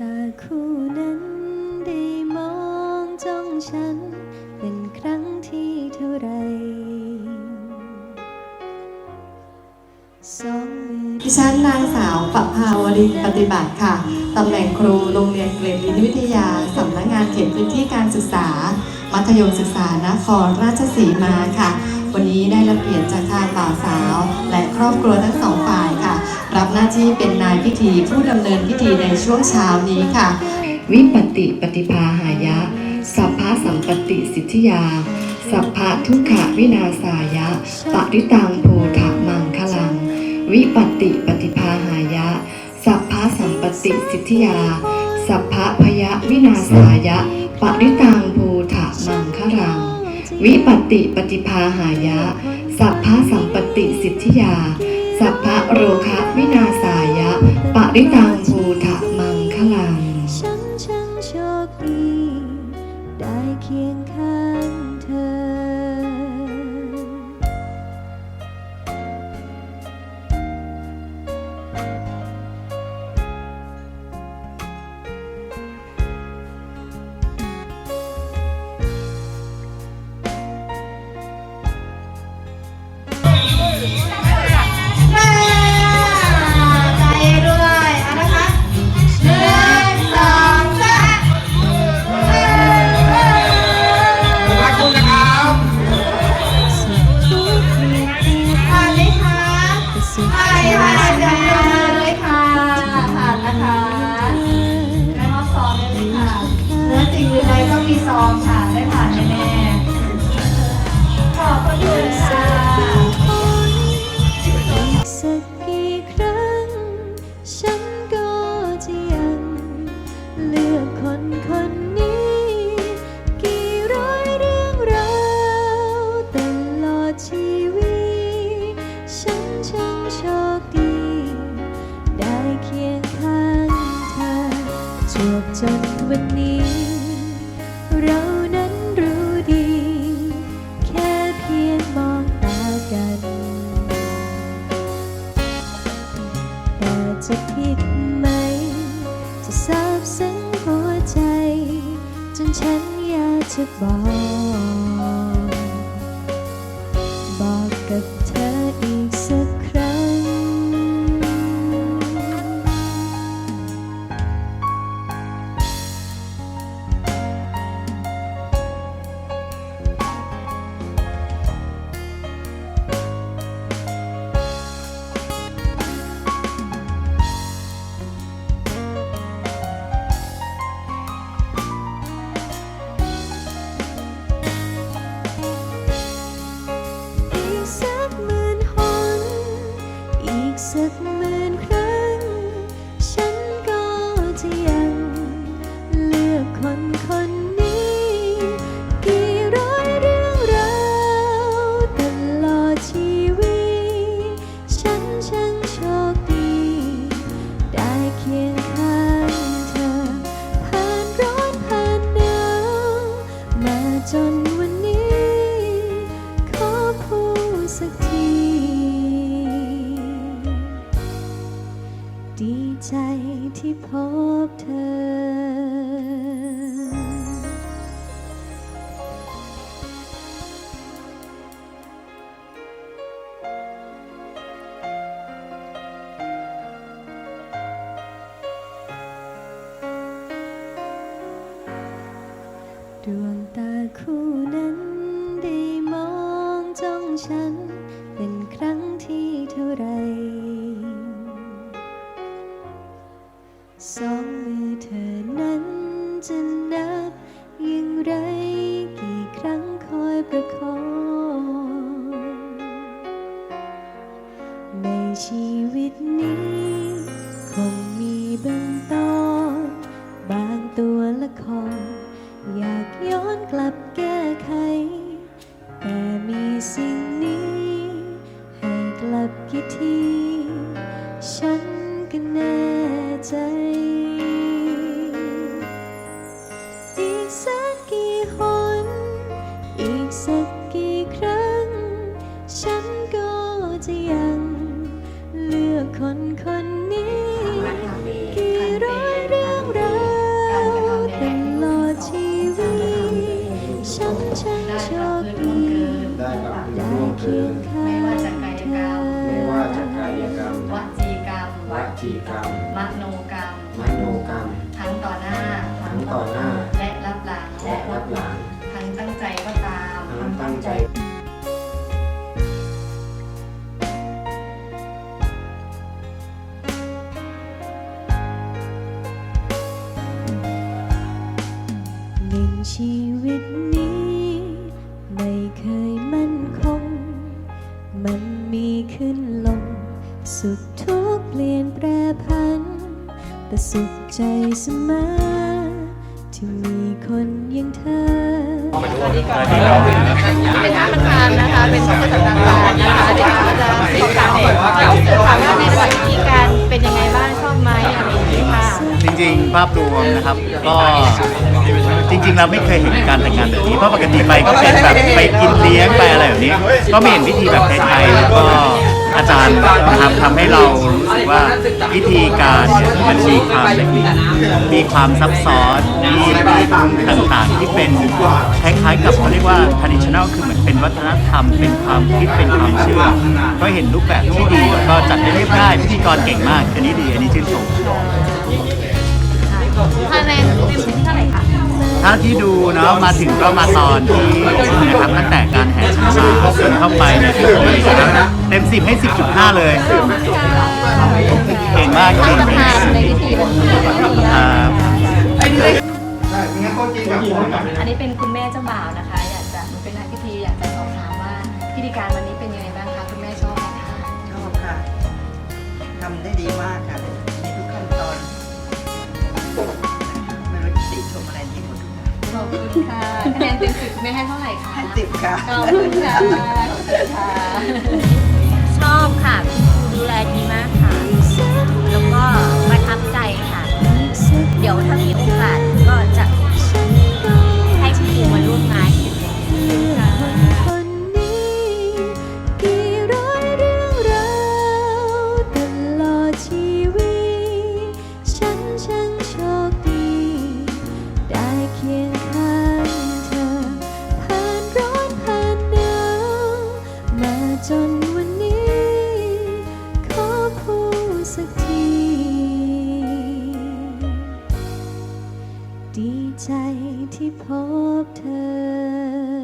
ตาคู่นั้นได้มองจ้องฉัน เป็นครั้งที่เท่าไรสองมือดิฉันนางสาวปภาวรินปฏิบัติค่ะ ตำแหน่งครูโรงเรียนเกรดลินวิทยา สำนักงานเขตพื้นที่การศึกษา มัธยมศึกษานครราชสีมาค่ะ วันนี้ได้รับเกียรติจากทางบ่าวสาว และครอบครัวทั้งสองฝ่ายค่ะ รับหน้าที่เป็นนายพิธีผู้ดำเนินพิธีในช่วงเช้านี้ค่ะ วิปติปฏิภาหายะ สัพพะสัมปติสิทธิยา สัพพะทุกขวินาศายะ ปริตังโพธะมังคลัง วิปติปฏิภาหายะ สัพพะสัมปติสิทธิยา สัพพะพยะวินาศายะ ปริตังโพธะมังคลัง วิปติปฏิภาหายะ สัพพะสัมปติสิทธิยา สัพพะโรคะวินาศายะปะริตังภู บ อี พบเธอ ดวงตาคู่นั้นได้มองจ้องฉัน เป็นครั้งที่เท่าไร สองมือเธอนั้นจะนับอย่างไรกี่ครั้งคอยประคอง ในชีวิตนี้ คงมีบางตอนบางตัวละคร อยากย้อนกลับแก้ไข แต่มีสิ่งนี้ ให้กลับกี่ทีฉัน จีกรรม มโนกรรม มโนกรรม ทั้งต่อหน้า ทั้งต่อหน้า และรับหลังและรับหลัง ทั้งตั้งใจก็ตาม ทั้งตั้งใจหนึ่งชีวิตนี้ ไม่เคยมั่นคง มันมีขึ้นลงสุขทุกข์เปลี่ยนแปรพัน แต่สุขใจเสมอที่มีคนอย่างเธอ เป็นท่านประธานนะคะ เป็นผู้จัดการการนะคะเดี๋ยวเราจะสอบถามความรู้สึกค่ะว่าในวันที่การเป็นยังไงบ้างชอบไหมอะไรอย่างนี้ค่ะจริงๆ ภาพรวมนะครับก็จริง ๆ เราไม่เคยเห็นการแต่งงานแบบนี้เพราะปกติไปก็เป็นแบบไปกินเลี้ยงไปอะไรแบบนี้ ก็ไม่เห็นพิธีแบบไทยๆแล้วก็อาจารย์นะครับทำให้เรา ว่าพิธีการเนี่ยมันมีความละเอียดมีความซับซ้อนมีมีมุมต่างๆที่เป็นคล้ายๆ กับเขาเรียกว่า traditional คือเหมือนเป็นวัฒนธรรม เป็นความคิดเป็นความเชื่อก็เห็นรูปแบบที่ดีแล้วก็จัดได้เรียบง่ายพิธีกรเก่งมาก อันนี้ดีอันนี้ชื่นชมคะแนนเต็มที่เท่าไหร่คะถ้าที่ดูเนาะมาถึงก็มาตอนที่นะครับตั้งแต่การแห่ช้างมาจนเข้าไปเนี่ยเต็มสิบให้สิบจุดห้าเลยเก่ง มากท่างประธานในพิธีวันนี้ครับอันนี้เป็นคุณแม่เจ้าบ่าวนะคะ อยากจะเป็นนายพิธีอยากจะสอบถามว่าพิธีการวันนี้เป็นยังไงบ้างคะคุณแม่ชอบไหมคะชอบค่ะทำได้ดีมากค่ะในทุกขั้นตอนไม่รู้จะติชมอะไรที่หมดทุกอย่างขอบคุณค่ะคะแนนเต็มสิบคุณแม่ให้เท่าไหร่คะให้ติบค่ะขอบคุณค่ะขอบคุณค่ะชอบค่ะ ดูแลดีมากค่ะ ใจที่พบเธอ